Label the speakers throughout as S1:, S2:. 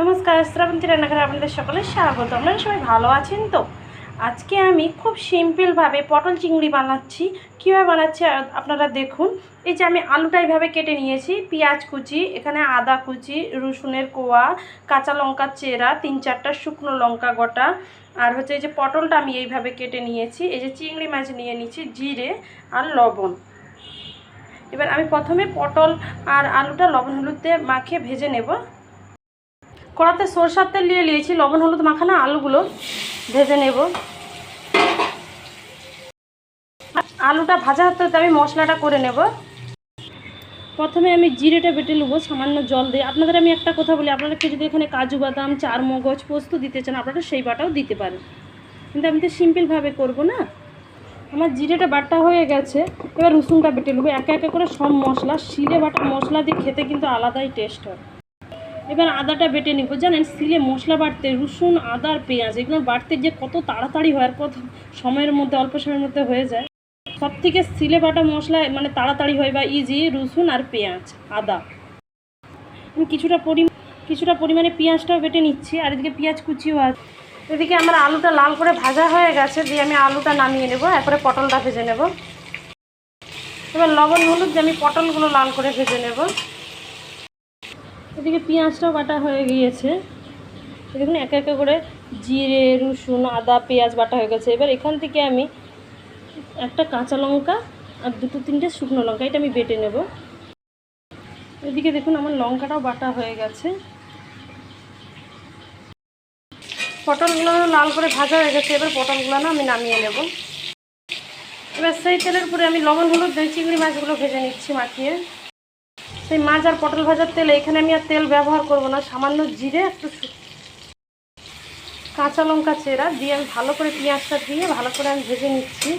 S1: নমস্কার শ্রাবন্তী রান্নাঘরে আপনাদের সকলে স্বাগত। আপনারা সবাই ভালো আছেন তো? আজকে আমি খুব সিম্পলভাবে পটল চিংড়ি বানাচ্ছি। কীভাবে বানাচ্ছি আপনারা দেখুন। এই যে আমি আলুটা এইভাবে কেটে নিয়েছি, পেঁয়াজ কুচি, এখানে আদা কুচি, রসুনের কোয়া, কাঁচা লঙ্কা চেরা, তিন চারটা শুকনো লঙ্কা গোটা। আর হচ্ছে এই যে পটলটা আমি এইভাবে কেটে নিয়েছি। এই যে চিংড়ি মাছ নিয়ে নিয়েছি, জিরে আর লবণ। এবার আমি প্রথমে পটল আর আলুটা লবণ হলুদ দিয়ে মাখিয়ে ভেজে নেব। কড়াতে সরষার তেল নিয়ে নিয়েছি লবণ, হলুদ মাখানো আলুগুলো ভেজে নেব। আলুটা ভাজা হতে হতে আমি মশলাটা করে নেব। প্রথমে আমি জিরেটা বেটে নেব, সামান্য জল দিয়ে। আপনাদের আমি একটা কথা বলি, আপনারা কেউ যদি এখানে কাজু বাদাম, চার মগজ পোস্ত দিতে চান, আপনারা সেই বাটাও দিতে পারেন। কিন্তু আমি তো সিম্পলভাবে করব না। আমার জিরেটা বাটা হয়ে গেছে, এবার রসুনটা বেটে নেব। একে একে করে সব মশলা, শিলে বাটা মশলা দিয়ে খেতে কিন্তু আলাদাই টেস্ট হয়। এবার আদাটা বেটে নিব। জানেন, সিলে মশলা বাটতে রসুন, আদা আর পেঁয়াজ, এগুলো বাটতে যে কত তাড়াতাড়ি হয় আর কত সময়ের মধ্যে, অল্প সময়ের মধ্যে হয়ে যায়। সব থেকে সিলে বাটা মশলা মানে তাড়াতাড়ি হয় বা ইজি রসুন আর পেঁয়াজ, আদা। আমি কিছুটা পরিমাণ কিছুটা পরিমাণে পেঁয়াজটাও বেটে নিচ্ছি আর এদিকে পেঁয়াজ কুচিও আছে। এদিকে আমার আলুটা লাল করে ভাজা হয়ে গেছে, দিয়ে আমি আলুটা নামিয়ে নেব, এরপরে পটলটা ভেজে নেব। এবার লবণ হলুদ দিয়ে আমি পটলগুলো লাল করে ভেজে নেব। এদিকে পেঁয়াজটাও বাটা হয়ে গিয়েছে। দেখুন, একে একে করে জিরে, রসুন, আদা, পেঁয়াজ বাটা হয়ে গেছে। এবার এখান থেকে আমি একটা কাঁচা লঙ্কা আর দুটো তিনটে শুকনো লঙ্কা, এটা আমি বেটে নেব। এদিকে দেখুন, আমার লঙ্কাটাও বাটা হয়ে গেছে। পটলগুলো লাল করে ভাজা হয়ে গেছে, এবার পটলগুলো না আমি নামিয়ে নেব। এবার সেই তেলের উপরে আমি লবণ, হলুদ দিয়ে চিংড়ি মাছগুলো ভেজে নিচ্ছি, মাখিয়ে। সেই মাছ আর পটল ভাজার তেল এখানে আমি আর তেল ব্যবহার করব না, সামান্য জিরে, একটু কাঁচা লঙ্কা চেরা দিয়ে আমি ভালো করে পেঁয়াজটা দিয়ে ভালো করে আমি ভেজে নিচ্ছি,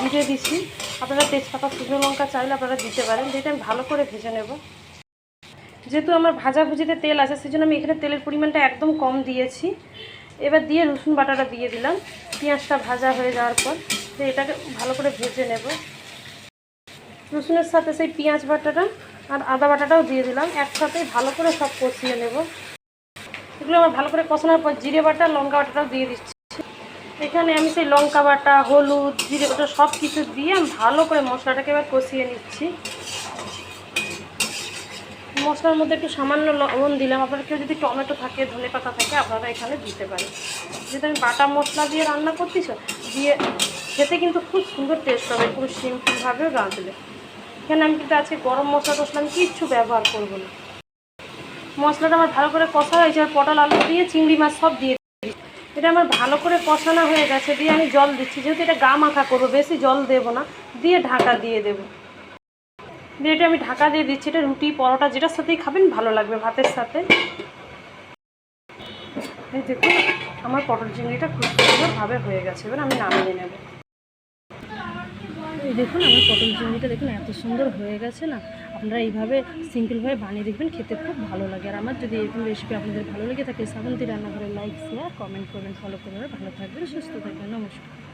S1: জিরে দিচ্ছি আপনারা তেজপাতা, শুকনো লঙ্কা চাইলে আপনারা দিতে পারেন যেটা আমি ভালো করে ভেজে নেব। যেহেতু আমার ভাজাভুজিতে তেল আছে সেই আমি এখানে তেলের পরিমাণটা একদম কম দিয়েছি। এবার দিয়ে রসুন বাটাটা দিয়ে দিলাম। পেঁয়াজটা ভাজা হয়ে যাওয়ার পর এটাকে ভালো করে ভেজে নেব। রসুনের সাথে সেই পেঁয়াজ বাটাটা আর আদা বাটাটাও দিয়ে দিলাম। একসাথেই ভালো করে সব কষিয়ে নেব। এগুলো আমার ভালো করে কষানোর পর জিরে বাটা, লঙ্কা বাটাটাও দিয়ে দিচ্ছি। এখানে আমি সেই লঙ্কা বাটা, হলুদ, জিরে বাটা সব কিছু দিয়ে আমি ভালো করে মশলাটাকে এবার কষিয়ে নিচ্ছি। মশলার মধ্যে একটু সামান্য লবণ দিলাম। আপনার কেউ যদি টমেটো থাকে, ধনে পাতা থাকে, আপনারা এখানে দিতে পারেন। যেহেতু আমি বাটা মশলা দিয়ে রান্না করতেছ, দিয়ে খেতে কিন্তু খুব সুন্দর টেস্ট হবে পুরো সিম্পলভাবে রাঁধলে। এখানে আমি কিন্তু আজকে গরম মশলা টসলা আমি কিচ্ছু ব্যবহার করব না। মশলাটা আমার ভালো করে কষা হয়েছে, আর পটল, আলু দিয়ে, চিংড়ি মাছ সব দিয়ে এটা আমার ভালো করে কষানো হয়ে গেছে, দিয়ে আমি জল দিচ্ছি। যেহেতু এটা গা মাখা করব, বেশি জল দেবো না, দিয়ে ঢাকা দিয়ে দেবো। দিয়ে এটা আমি ঢাকা দিয়ে দিচ্ছি, এটা রুটি, পরোটা, যেটার সাথেই খাবেন, ভালো লাগবে ভাতের সাথে। দেখুন, আমার পটল চিংড়িটা খুব সুন্দরভাবে হয়ে গেছে, এবার আমি নামিয়ে নেব। এই দেখুন, আমার পটল চিংড়িটা দেখুন, এত সুন্দর হয়ে গেছে না। আপনারা এইভাবে সিম্পলভাবে বানিয়ে দেখবেন, খেতে খুব ভালো লাগে। আর আমার যদি এরকম রেসিপি আপনাদের ভালো লেগে থাকে শ্রাবন্তী রান্নাঘরে লাইক শেয়ার কমেন্ট করবেন ফলো করবেন। ভালো থাকবেন, সুস্থ থাকবেন, নমস্কার।